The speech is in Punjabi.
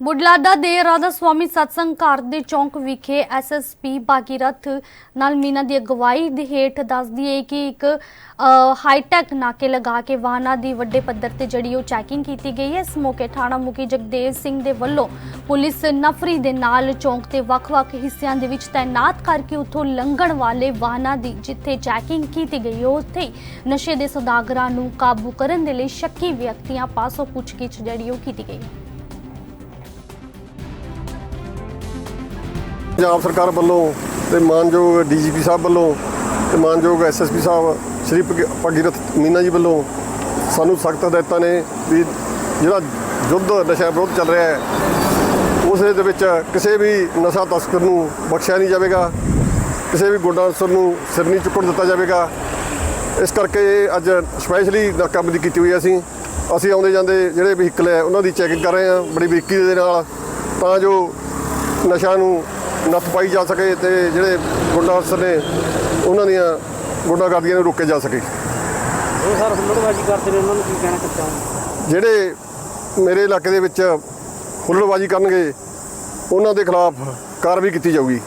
ਬੁਢਲਾਡਾ ਦੇ ਰਾਧਾ ਸਵਾਮੀ ਸਤਸੰਗ ਘਰ ਦੇ ਚੌਂਕ ਵਿਖੇ ਐਸਐਸਪੀ ਬਾਗੀਰਥ ਨਾਲ ਮੀਨਾ ਦੀ ਅਗਵਾਈ ਦੇ ਹੇਠ ਦੱਸਦੀ ਹੈ ਕਿ ਇੱਕ ਹਾਈਟੈਕ ਨਾਕੇ ਲਗਾ ਕੇ ਵਾਹਨਾਂ ਦੀ ਵੱਡੇ ਪੱਧਰ ਤੇ ਜਿਹੜੀ ਉਹ ਚੈਕਿੰਗ ਕੀਤੀ ਗਈ ਹੈ। ਇਸ ਮੌਕੇ ਥਾਣਾ ਮੁਖੀ ਜਗਦੇਵ ਸਿੰਘ ਦੇ ਵੱਲੋਂ ਪੁਲਿਸ ਨਫਰੀ ਦੇ ਨਾਲ ਚੌਂਕ ਦੇ ਵੱਖ-ਵੱਖ ਹਿੱਸਿਆਂ ਦੇ ਵਿੱਚ ਤਾਇਨਾਤ ਕਰਕੇ ਉੱਥੋਂ ਲੰਘਣ ਵਾਲੇ ਵਾਹਨਾਂ ਦੀ ਜਿੱਥੇ ਚੈਕਿੰਗ ਕੀਤੀ ਗਈ ਉੱਥੇ ਨਸ਼ੇ ਦੇ ਸੌਦਾਗਰਾਂ ਨੂੰ ਕਾਬੂ ਕਰਨ ਦੇ ਲਈ ਸ਼ੱਕੀ ਵਿਅਕਤੀਆਂ ਪਾਸੋਂ ਪੁੱਛਗਿੱਛ ਜਿਹੜੀ ਉਹ ਕੀਤੀ ਗਈ। ਪੰਜਾਬ ਸਰਕਾਰ ਵੱਲੋਂ ਤੇ ਮਾਨਯੋਗ ਡੀਜੀਪੀ ਸਾਹਿਬ ਵੱਲੋਂ ਤੇ ਮਾਨਯੋਗ ਐਸਐਸਪੀ ਸਾਹਿਬ, ਸ਼੍ਰੀ ਭਗ- ਭਗੀਰਥ ਮੀਨਾ ਜੀ ਵੱਲੋਂ ਸਾਨੂੰ ਸਖਤ ਹਦਾਇਤਾਂ ਨੇ ਵੀ ਜਿਹੜਾ ਯੁੱਧ ਨਸ਼ਾ ਵਿਰੋਧ ਚੱਲ ਰਿਹਾ ਹੈ, ਉਸ ਦੇ ਵਿੱਚ ਕਿਸੇ ਵੀ ਨਸ਼ਾ ਤਸਕਰ ਨੂੰ ਬਖਸ਼ਿਆ ਨਹੀਂ ਜਾਵੇਗਾ, ਕਿਸੇ ਵੀ ਗੁੰਡਾ ਅਨਸਰ ਨੂੰ ਸਿਰ ਨਹੀਂ ਚੁੱਕਣ ਦਿੱਤਾ ਜਾਵੇਗਾ। ਇਸ ਕਰਕੇ ਅੱਜ ਸਪੈਸ਼ਲੀ ਨਾਕਾਬੰਦੀ ਕੀਤੀ ਹੋਈ ਅਸੀਂ ਅਸੀਂ ਆਉਂਦੇ ਜਾਂਦੇ ਜਿਹੜੇ ਵਹੀਕਲ ਹੈ ਉਹਨਾਂ ਦੀ ਚੈਕਿੰਗ ਕਰ ਰਹੇ ਹਾਂ, ਬੜੀ ਬਰੀਕੀ ਦੇ ਨਾਲ ਤਾਂ ਜੋ ਨਸ਼ਾ ਨੂੰ ਨੱਥ ਪਾਈ ਜਾ ਸਕੇ ਤੇ ਜਿਹੜੇ ਗੁੰਡਾ ਅਨਸਰ ਨੇ ਉਹਨਾਂ ਦੀਆਂ ਗੁੰਡਾਗਰਦੀਆਂ ਨੂੰ ਰੋਕਿਆ ਜਾ ਸਕੇ। ਉਹ ਸਰ ਹੁਲੜਬਾਜੀ ਕਰਦੇ ਨੇ ਉਹਨਾਂ ਨੂੰ ਕੀ ਕਹਿਣਾ ਚਾਹੁੰਦੇ ਜਿਹੜੇ ਮੇਰੇ ਇਲਾਕੇ ਦੇ ਵਿੱਚ ਹੁੱਲੜਬਾਜੀ ਕਰਨਗੇ ਉਹਨਾਂ ਦੇ ਖਿਲਾਫ ਕਾਰਵਾਈ ਕੀਤੀ ਜਾਊਗੀ।